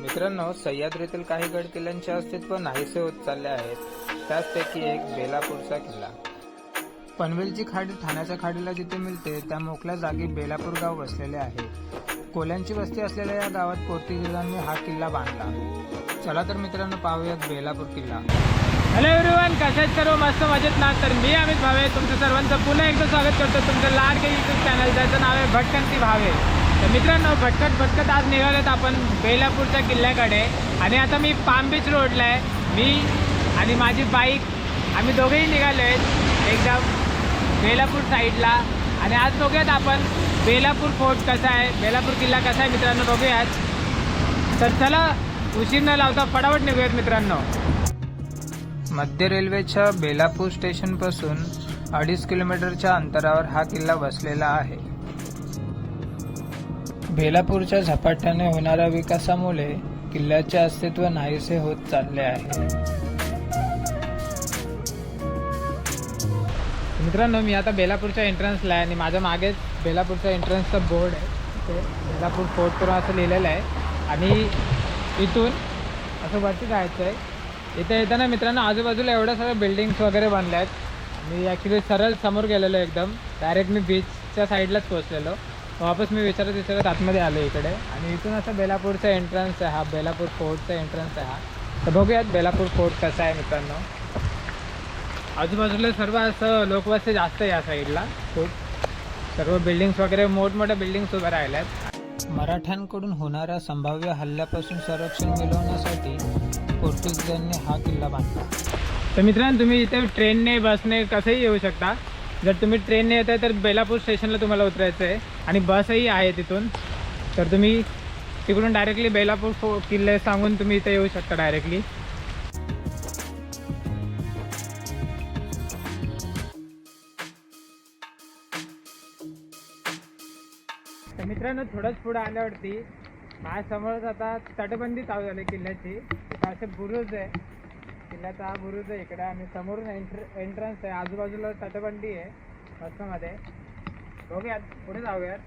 मित्रांनो सह्याद्रीतील काही गड किल्ल्यांचे अस्तित्व नाहीसे होत चालले आहेत त्याचपैकी एक बेलापूरचा किल्ला. पनवेलची खाडी ठाण्याच्या खाडीला जिथे मिळते त्या मोकळ्या जागी बेलापूर गाव वसलेले आहे. कोल्यांची वस्ती असलेल्या या गावात पोर्तुगीजांनी हा किल्ला बांधला. चला तर मित्रांनो पाहूयात बेलापूर किल्ला. हॅलो एव्हरीवन कसे आहेत सर्व मस्त मजेत ना? तर मी अमित भावे तुमचं सर्वांचं पुन्हा एकदा स्वागत करतो तुमचं लाडके यूट्यूब चॅनल ज्याचं नाव आहे भटकंती भावे. तर मित्रांनो भटकत भटकत आज निघालेत आपण बेलापूरच्या किल्ल्याकडे. आणि आता मी पाम बीच रोडला आहे. मी आणि माझी बाईक आम्ही दोघेही निघालो आहेत एकदम बेलापूर साईडला. आणि आज बघूयात आपण बेलापूर फोर्ट कसा आहे बेलापूर किल्ला कसा आहे मित्रांनो बघूयात. तर चला उशीर न लावता फटाफट निघूयात मित्रांनो. मध्य रेल्वेच्या बेलापूर स्टेशनपासून अडीच किलोमीटरच्या अंतरावर हा किल्ला वसलेला आहे. बेलापूरच्या झपाट्याने होणाऱ्या विकासामुळे किल्ल्याचे अस्तित्व नाहीसे होत चालले आहे. मित्रांनो मी आता बेलापूरच्या एंट्रन्सला आहे आणि माझ्या मागेच बेलापूरच्या एंट्रन्सचा बोर्ड आहे. ते बेलापूर फोर्ट करून असं लिहिलेलं आहे. आणि इथून असं वरती जायचं आहे. इथे येताना मित्रांनो आजूबाजूला एवढ्या सगळ्या बिल्डिंग्स वगैरे बनल्या आहेत. मी ॲक्च्युली सरळ समोर गेलेलो एकदम. डायरेक्ट मी बीचच्या साईडलाच पोचलेलो वापस मी विचारत विचारत आतमध्ये आलो इकडे. आणि इथून असं बेलापूरचा एंट्रन्स आहे हा बेलापूर फोर्टचा एंट्रन्स आहे हा. तर बघूयात बेलापूर फोर्ट कसा आहे मित्रांनो. आजूबाजूला सर्व असं लोकवस्ती जास्त आहे या साईडला खूप. सर्व बिल्डिंग्स वगैरे मोठमोठ्या बिल्डिंग्स उभ्या राहिल्यात. मराठ्यांकडून होणाऱ्या संभाव्य हल्ल्यापासून संरक्षण मिळवण्यासाठी पोर्तुगीजांनी हा किल्ला बांधला. तर मित्रांनो तुम्ही इथे ट्रेनने बसने कसंही येऊ शकता. जर तुम्ही ट्रेनने येत आहे तर बेलापूर स्टेशनला तुम्हाला उतरायचं आहे. आणि बसही आहे तिथून. तर तुम्ही तिकडून डायरेक्टली बेलापूर फो किल्ले सांगून तुम्ही इथे येऊ शकता डायरेक्टली तर मित्रांनो थोडंच पुढं आल्यावरती माझ्यासमोरच आता तटबंदी चालू झाली किल्ल्याची. असे बुरुज आहे. किल्ल्याचा हा बुरुज आहे इकडे. आणि समोरून एंट्र एंट्रन्स आहे. आजूबाजूला तटबंदी आहे. बसमध्ये बघूयात. पुढे जाऊयात.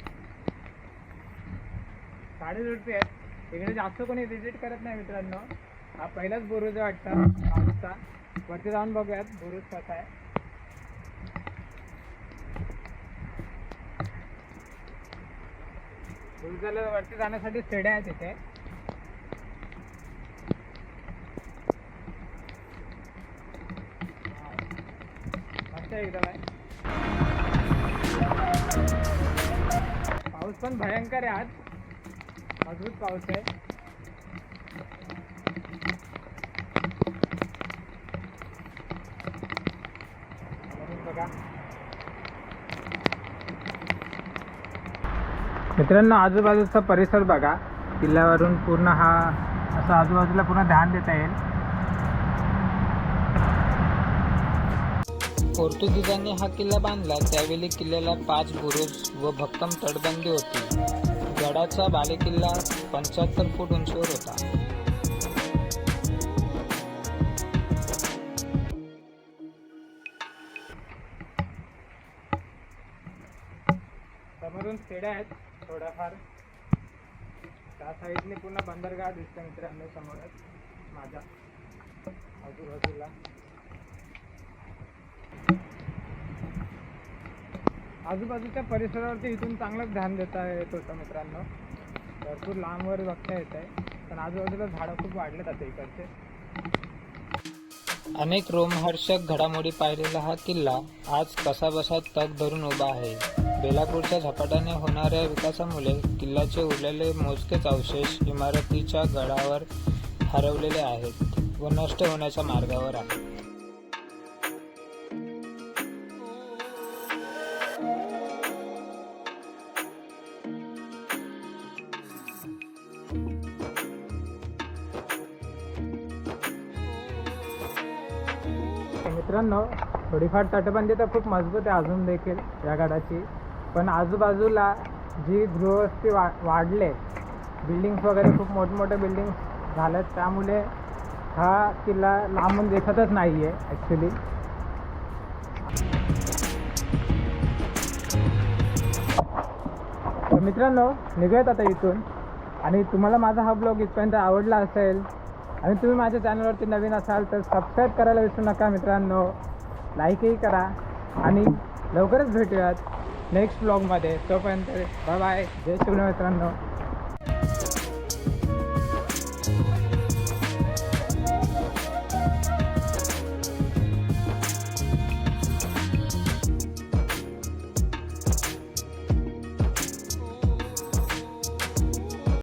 साडे रुपये आहेत. इकडे जास्त कोणी व्हिजिट करत नाही मित्रांनो. हा पहिलाच बुरुज वाटतं. पाऊसचा वरती जाऊन बघूयात. बुरुज कसा आहे. बुरुजाला वरती जाण्यासाठी सीड्या आहेत तिथे मस्त एकदम आहे. पाऊस पण भयंकर आहे आज. मजबूत पाऊस आहे. मित्रांनो आजूबाजूचा परिसर बघा. किल्ल्यावरून पूर्ण हा असं आजूबाजूला पूर्ण ध्यान देता येईल. पोर्तुगीजांनी हा किल्ला बांधला. त्यावेळी किल्ल्याला पाच बुरुज व भक्कम तटबंदी होती. गडाचा बालेकिल्ला पंच्याहत्तर फूट उंचीवर होता. समोरून खेड्या आहेत. थोड्याफार त्या साईडने पूर्ण बंदरगाह दिसतं मित्रांनो समोरच. माझ्या आजूबाजूला. आजूबाजूच्या परिसरावरती इथून चांगलंच ध्यान देता येत होतं मित्रांनो. भरपूर लांबवर बघता येत आहे. पण आजूबाजूला झाडं खूप वाढलेत आता इकडचे. अनेक रोमहर्षक घडामोडी पाहिलेला हा किल्ला आज कसाबसा तग धरून उभा आहे. बेलापूरच्या झपाट्याने होणाऱ्या विकासामुळे किल्ल्याचे उरलेले मोजकेच अवशेष इमारतीच्या गडावर हरवलेले आहेत व नष्ट होण्याच्या मार्गावर आहेत. मित्रांनो थोडीफार तटबंदी तर खूप मजबूत आहे अजून देखील या गडाची. पण आजूबाजूला जी गृहस्थी वा वाढले बिल्डिंग्स वगैरे खूप मोठमोठे बिल्डिंग्स झाल्यात त्यामुळे हा किल्ला लांबून दिसतच नाही आहे ॲक्च्युली तर मित्रांनो निघूयात आता इथून. आणि तुम्हाला माझा हा ब्लॉग इथपर्यंत आवडला असेल आणि तुम्ही माझ्या चॅनलवरती नवीन असाल तर सबस्क्राईब करायला विसरू नका मित्रांनो. लाईकही करा आणि लवकरच भेटूयात नेक्स्ट ब्लॉगमध्ये तोपर्यंत बाय बाय जय शिवना मित्रांनो.